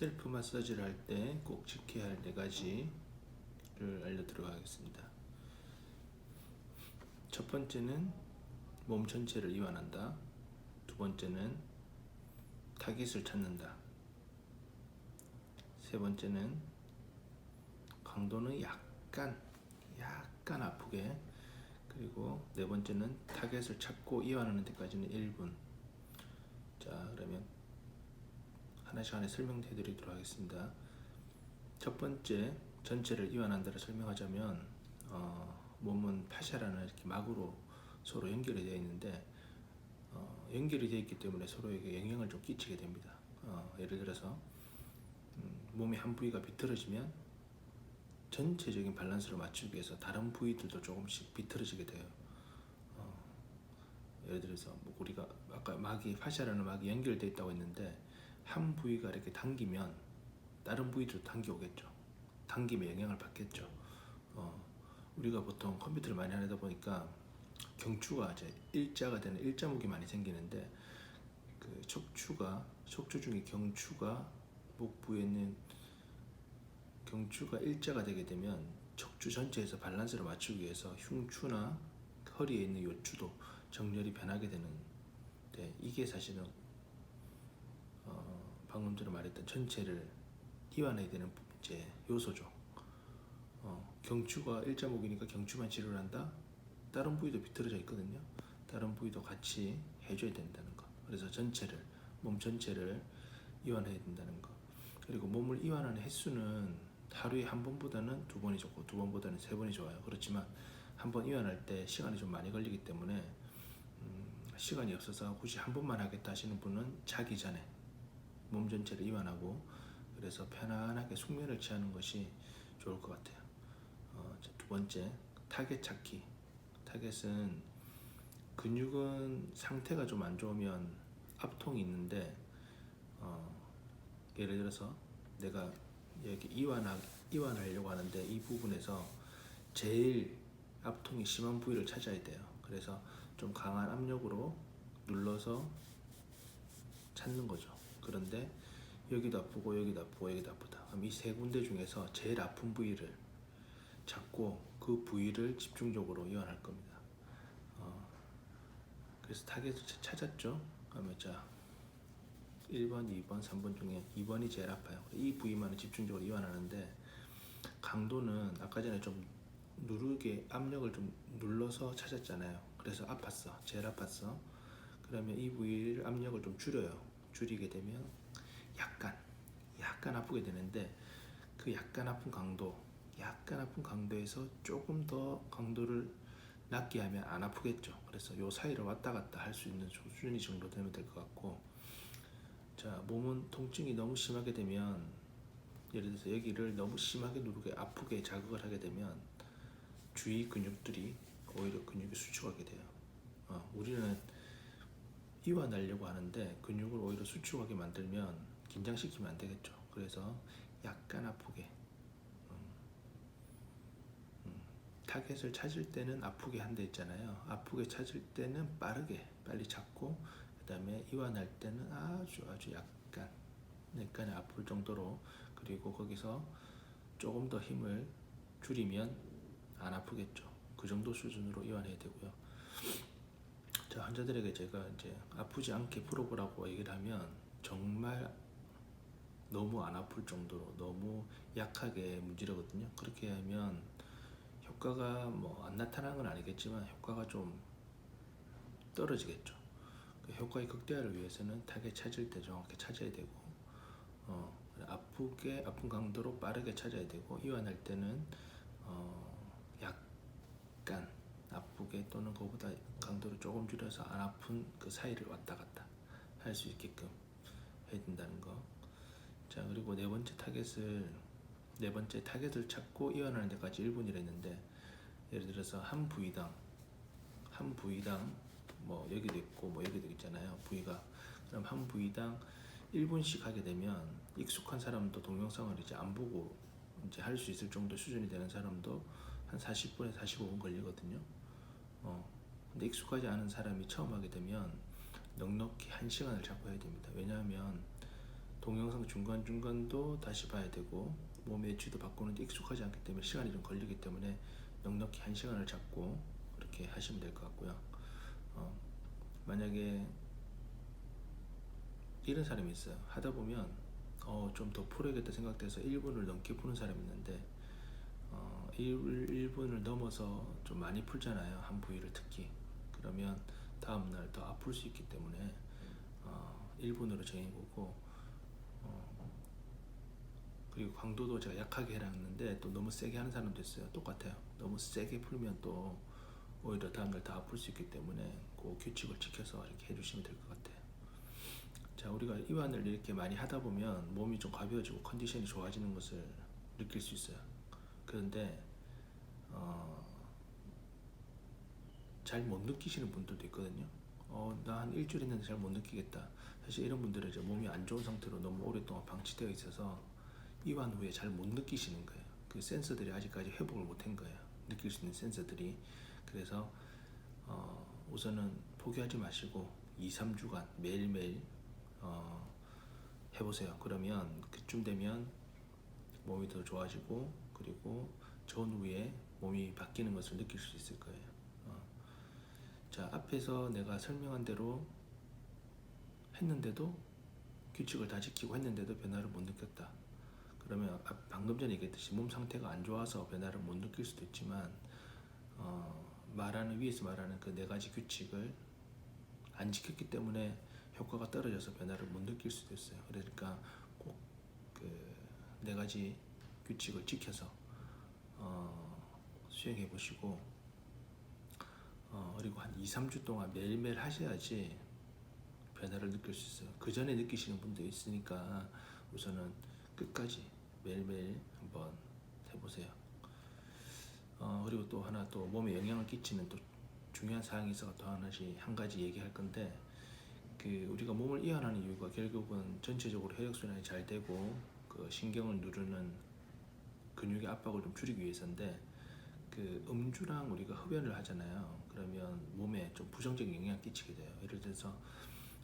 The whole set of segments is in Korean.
셀프 마사지를 할 때 꼭 지켜야 할 네 가지를 알려드리도록 하겠습니다. 첫 번째는 몸 전체를 이완한다. 두 번째는 타깃을 찾는다. 세 번째는 강도는 약간 약간 아프게 그리고 네 번째는 타겟을 찾고 이완하는 데까지는 1분. 자 그러면 하나씩 하나 설명해 드리도록 하겠습니다. 첫 번째 전체를 이완한다를 설명하자면 어, 몸은 파샤라는 이렇게 막으로 서로 연결이 되어 있는데 어, 연결이 되어 있기 때문에 서로에게 영향을 좀 끼치게 됩니다. 어, 예를 들어서 음, 몸의 한 부위가 비틀어지면 전체적인 밸런스를 맞추기 위해서 다른 부위들도 조금씩 비틀어지게 돼요. 어, 예를 들어서 뭐 우리가 아까 막이 파샤라는 막이 연결돼 있다고 했는데 한 부위가 이렇게 당기면 다른 부위도 당겨 오겠죠. 당김에 영향을 받겠죠. 어, 우리가 보통 컴퓨터를 많이 하다 보니까 경추가 이제 일자가 되는 일자목이 많이 생기는데 그 척추가 척추 중에 경추가 목 부에 있는 경추가 일자가 되게 되면 척추 전체에서 밸런스를 맞추기 위해서 흉추나 허리에 있는 요추도 정렬이 변하게 되는데 이게 사실은 어, 방금 전에 말했던 전체를 이완해야 되는 이제 요소죠. 어, 경추가 일자목이니까 경추만 치료를 한다. 다른 부위도 비틀어져 있거든요. 다른 부위도 같이 해줘야 된다는 거. 그래서 전체를 몸 전체를 이완해야 된다는 거. 그리고 몸을 이완하는 횟수는 하루에 한 번보다는 두 번이 좋고 두 번보다는 세 번이 좋아요. 그렇지만 한 번 이완할 때 시간이 좀 많이 걸리기 때문에 음, 시간이 없어서 굳이 한 번만 하겠다 하시는 분은 자기 전에 몸 전체를 이완하고 그래서 편안하게 숙면을 취하는 것이 좋을 것 같아요. 어, 자두 번째 타겟 찾기. 타겟은 근육은 상태가 좀 안 좋으면 압통이 있는데 어, 예를 들어서 내가 여기 이완하, 이완하려고 하는데 이 부분에서 제일 압통이 심한 부위를 찾아야 돼요. 그래서 좀 강한 압력으로 눌러서 찾는 거죠. 그런데 여기도 아프고 여기도 아프고 여기도 아프다. 그럼 이 세 군데 중에서 제일 아픈 부위를 찾고 그 부위를 집중적으로 이완할 겁니다. 어, 그래서 타겟을 차- 찾았죠. 그러면 자 1번, 2번, 3번 중에 2번이 제일 아파요. 이 부위만 집중적으로 이완하는데 강도는 아까 전에 좀 누르게 압력을 좀 눌러서 찾았잖아요. 그래서 아팠어. 제일 아팠어. 그러면 이 부위를 압력을 좀 줄여요. 줄이게 되면 약간 약간 아프게 되는데 그 약간 아픈 강도 약간 아픈 강도에서 조금 더 강도를 낮게 하면 안 아프겠죠. 그래서 요 사이를 왔다 갔다 할 수 있는 수준이 정도 되면 될 것 같고 자 몸은 통증이 너무 심하게 되면 예를 들어서 여기를 너무 심하게 누르게 아프게 자극을 하게 되면 주위 근육들이 오히려 근육이 수축하게 돼요. 어, 우리는 이완하려고 하는데 근육을 오히려 수축하게 만들면 긴장시키면 안 되겠죠. 그래서 약간 아프게 음, 음, 타겟을 찾을 때는 아프게 한 데 있잖아요. 아프게 찾을 때는 빠르게 빨리 찾고 그 다음에 이완할 때는 아주 아주 약간 약간 아플 정도로 그리고 거기서 조금 더 힘을 줄이면 안 아프겠죠. 그 정도 수준으로 이완해야 되고요. 자 환자들에게 제가 이제 아프지 않게 풀어보라고 얘기를 하면 정말 너무 안 아플 정도로 너무 약하게 문지르거든요. 그렇게 하면 효과가 뭐 안 나타나는 건 아니겠지만 효과가 좀 떨어지겠죠. 그 효과의 극대화를 위해서는 타겟 찾을 때 정확히 찾아야 되고 어, 아프게 아픈 강도로 빠르게 찾아야 되고 이완할 때는 어, 약간 아프게 또는 그보다 강도를 조금 줄여서 안 아픈 그 사이를 왔다 갔다 할 수 있게끔 해야 된다는 거. 자 그리고 네 번째 타겟을 네 번째 타겟을 찾고 이완하는 데까지 1분이라 했는데 예를 들어서 한 부위당 한 부위당 뭐 여기도 있고 뭐 여기도 있잖아요 부위가 그럼 한 부위당 1분씩 하게 되면 익숙한 사람도 동영상을 이제 안 보고 이제 할 수 있을 정도 수준이 되는 사람도 한 40분에서 45분 걸리거든요. 어, 근데 익숙하지 않은 사람이 처음 하게 되면 넉넉히 한 시간을 잡고 해야 됩니다. 왜냐하면 동영상 중간 중간도 다시 봐야 되고 몸의 쥐도 바꾸는데 익숙하지 않기 때문에 시간이 좀 걸리기 때문에 넉넉히 한 시간을 잡고 그렇게 하시면 될 것 같고요. 어, 만약에 이런 사람이 있어요. 하다 보면 어, 좀 더 풀어야겠다 생각돼서 1분을 넘게 푸는 사람이 있는데 어, 1, 분을 넘어서 좀 많이 풀잖아요. 한 부위를 특히. 그러면 다음날 더 아플 수 있기 때문에 어, 1분으로 정해보고 어, 그리고 강도도 제가 약하게 해놨는데 또 너무 세게 하는 사람도 있어요. 똑같아요. 너무 세게 풀면 또 오히려 다음날 더 아플 수 있기 때문에 그 규칙을 지켜서 이렇게 해주시면 될 것 같아요. 자, 우리가 이완을 이렇게 많이 하다 보면 몸이 좀 가벼워지고 컨디션이 좋아지는 것을 느낄 수 있어요. 그런데 어, 잘 못 느끼시는 분들도 있거든요. 어, 나 한 일주일 했는데 잘 못 느끼겠다. 사실 이런 분들은 이제 몸이 안 좋은 상태로 너무 오랫동안 방치되어 있어서 이완 후에 잘 못 느끼시는 거예요. 그 센서들이 아직까지 회복을 못 한 거예요. 느낄 수 있는 센서들이. 그래서 어, 우선은 포기하지 마시고 2, 3주간 매일매일 어, 해보세요. 그러면 그쯤 되면 몸이 더 좋아지고 그리고 전후에 몸이 바뀌는 것을 느낄 수 있을 거예요. 어. 자 앞에서 내가 설명한 대로 했는데도 규칙을 다 지키고 했는데도 변화를 못 느꼈다. 그러면 아- 방금 전에 얘기했듯이 몸 상태가 안 좋아서 변화를 못 느낄 수도 있지만 어, 말하는 위에서 말하는 그 네 가지 규칙을 안 지켰기 때문에 효과가 떨어져서 변화를 못 느낄 수도 있어요. 그러니까 꼭 그 네 가지 규칙을 지켜서 어, 수행해 보시고 어, 그리고 한 2, 3주 동안 매일매일 하셔야지 변화를 느낄 수 있어요. 그 전에 느끼시는 분도 있으니까 우선은 끝까지 매일매일 한번 해보세요. 어, 그리고 또 하나 또 몸에 영향을 끼치는 또 중요한 사항이 있어서 또 하나씩 한 가지 얘기할 건데 그 우리가 몸을 이완하는 이유가 결국은 전체적으로 혈액 순환이 잘 되고 그 신경을 누르는 근육의 압박을 좀 줄이기 위해서인데 그 음주랑 우리가 흡연을 하잖아요. 그러면 몸에 좀 부정적인 영향을 끼치게 돼요. 예를 들어서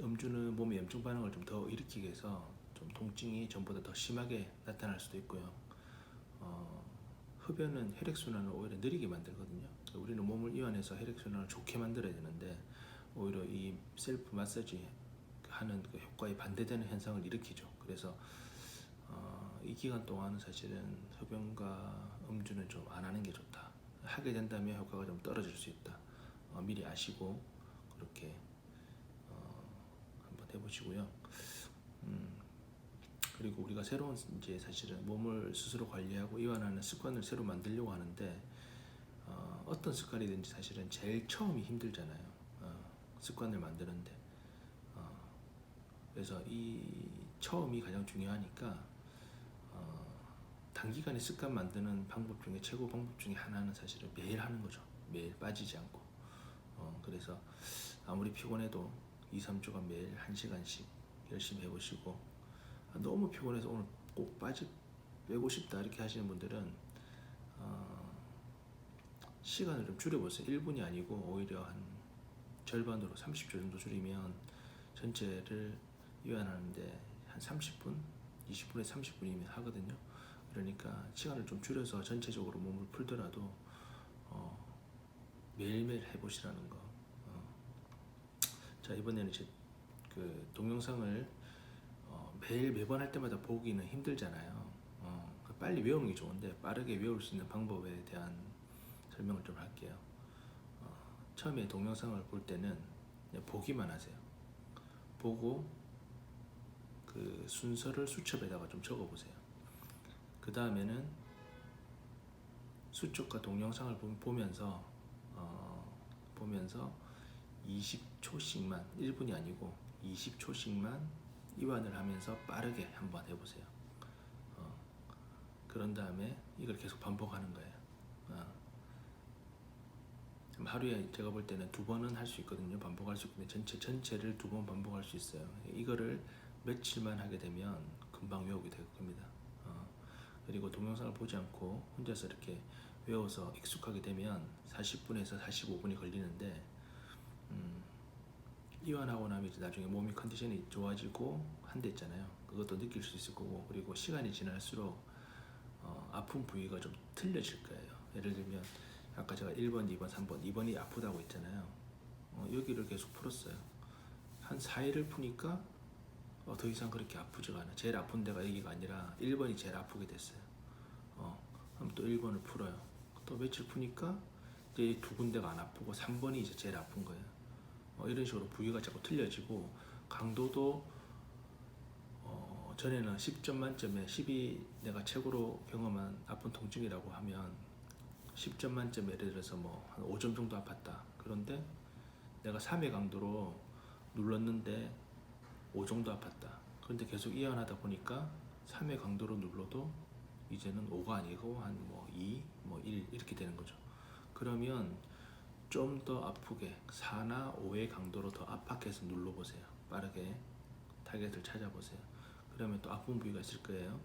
음주는 몸의 염증 반응을 좀 더 일으키게 해서 좀 통증이 전보다 더 심하게 나타날 수도 있고요. 어, 흡연은 혈액 순환을 오히려 느리게 만들거든요. 우리는 몸을 이완해서 혈액 순환을 좋게 만들어야 되는데 오히려 이 셀프 마사지 하는 그 효과에 반대되는 현상을 일으키죠. 그래서 어, 이 기간 동안은 사실은 흡연과 음주는 좀 안 하는 게 좋다. 하게 된다면 효과가 좀 떨어질 수 있다. 어, 미리 아시고 그렇게 어, 한번 해보시고요. 음, 그리고 우리가 새로운 이제 사실은 몸을 스스로 관리하고 이완하는 습관을 새로 만들려고 하는데 어, 어떤 습관이든지 사실은 제일 처음이 힘들잖아요. 어, 습관을 만드는데 어, 그래서 이 처음이 가장 중요하니까 어, 단기간에 습관 만드는 방법 중에 최고 방법 중에 하나는 사실은 매일 하는 거죠. 매일 빠지지 않고 어, 그래서 아무리 피곤해도 2, 3주간 매일 1시간씩 열심히 해보시고 아, 너무 피곤해서 오늘 꼭 빠지 빼고 싶다 이렇게 하시는 분들은 어, 시간을 좀 줄여보세요. 1분이 아니고 오히려 한 절반으로 30초 정도 줄이면 전체를 이완하는데 한 30분, 20분에 30분이면 하거든요. 그러니까 시간을 좀 줄여서 전체적으로 몸을 풀더라도 어, 매일매일 해보시라는 거. 어. 자 이번에는 이제 그 동영상을 어, 매일 매번 할 때마다 보기는 힘들잖아요. 어, 그 빨리 외우는 게 좋은데 빠르게 외울 수 있는 방법에 대한 설명을 좀 할게요. 어, 처음에 동영상을 볼 때는 보기만 하세요. 보고 그 순서를 수첩에다가 좀 적어보세요. 그 다음에는 수첩과 동영상을 보- 보면서 어, 보면서 20초씩만 1분이 아니고 20초씩만 이완을 하면서 빠르게 한번 해보세요. 어, 그런 다음에 이걸 계속 반복하는 거예요. 어. 하루에 제가 볼 때는 두 번은 할 수 있거든요. 반복할 수 있는데 전체 전체를 두 번 반복할 수 있어요. 이거를 며칠만 하게 되면 금방 외우게 될 겁니다. 어, 그리고 동영상을 보지 않고 혼자서 이렇게 외워서 익숙하게 되면 40분에서 45분이 걸리는데 음, 이완하고 나면 이제 나중에 몸이 컨디션이 좋아지고 한대 있잖아요. 그것도 느낄 수 있을 거고 그리고 시간이 지날수록 어, 아픈 부위가 좀 틀려질 거예요. 예를 들면 아까 제가 1번, 2번, 3번, 2번이 아프다고 했잖아요. 어, 여기를 계속 풀었어요. 한 4일을 푸니까 어, 더 이상 그렇게 아프지가 않아. 제일 아픈 데가 여기가 아니라 1번이 제일 아프게 됐어요. 어, 그럼 또 1번을 풀어요. 또 며칠 푸니까 이제 이두 군데가 안 아프고 3번이 이제 제일 아픈 거예요. 어, 이런 식으로 부위가 자꾸 틀려지고 강도도 어, 전에는 10점 만점에 10이 내가 최고로 경험한 아픈 통증이라고 하면 10점 만점에 예를 들어서 뭐 한 5점 정도 아팠다. 그런데 내가 3의 강도로 눌렀는데 5 정도 아팠다. 그런데 계속 이완하다 보니까 3의 강도로 눌러도 이제는 5가 아니고 한 뭐 2, 뭐 1 이렇게 되는 거죠. 그러면 좀 더 아프게 4나 5의 강도로 더 압박해서 눌러보세요. 빠르게 타겟을 찾아보세요. 그러면 또 아픈 부위가 있을 거예요.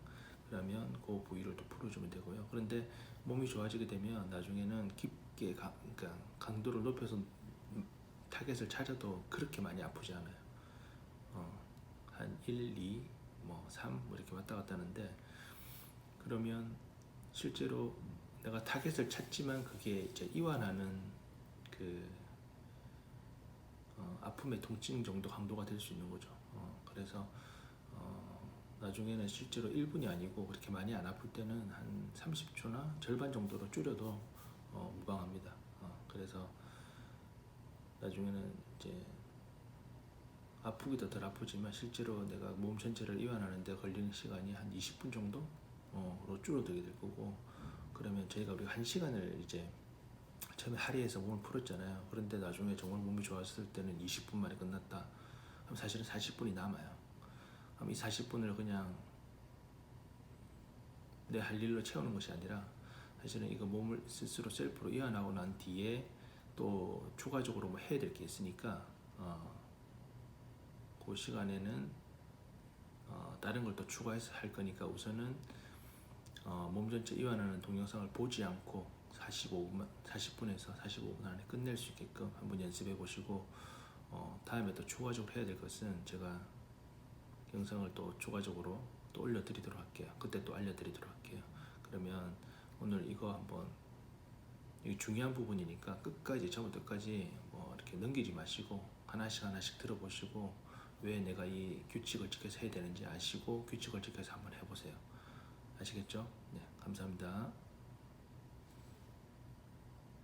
그러면 그 부위를 또 풀어주면 되고요. 그런데 몸이 좋아지게 되면 나중에는 깊게 가, 그러니까 강도를 높여서 타겟을 찾아도 그렇게 많이 아프지 않아요. 어, 한 1, 2, 뭐 3, 뭐 이렇게 왔다 갔다 하는데 그러면 실제로 내가 타겟을 찾지만 그게 이제 이완하는 그 어, 아픔의 통증 정도 강도가 될 수 있는 거죠. 어, 그래서 어, 나중에는 실제로 1분이 아니고 그렇게 많이 안 아플 때는 한 30초나 절반 정도로 줄여도 어, 무방합니다. 어, 그래서 나중에는 이제 아프기도 덜 아프지만 실제로 내가 몸 전체를 이완하는데 걸리는 시간이 한 20분 정도로 줄어들게 될 거고 그러면 저희가 우리가 한 시간을 이제 처음에 할애해서 몸을 풀었잖아요. 그런데 나중에 정말 몸이 좋았을 때는 20분 만에 끝났다. 그럼 사실은 40분이 남아요. 그럼 이 40분을 그냥 내 할 일로 채우는 것이 아니라 사실은 이거 몸을 스스로 셀프로 이완하고 난 뒤에 또 추가적으로 뭐 해야 될 게 있으니까 어, 그 시간에는 어, 다른 걸또 추가해서 할 거니까 우선은 어, 몸 전체 이완하는 동영상을 보지 않고 45분, 40분에서 45분 안에 끝낼 수 있게끔 한번 연습해 보시고 어, 다음에 또 추가적으로 해야 될 것은 제가 영상을 또 추가적으로 또 올려드리도록 할게요. 그때 또 알려드리도록 할게요. 그러면 오늘 이거 한번 이게 중요한 부분이니까 끝까지 처음부터 끝까지 뭐 이렇게 넘기지 마시고 하나씩 하나씩 들어보시고 왜 내가 이 규칙을 지켜서 해야 되는지 아시고 규칙을 지켜서 한번 해보세요. 아시겠죠? 네, 감사합니다.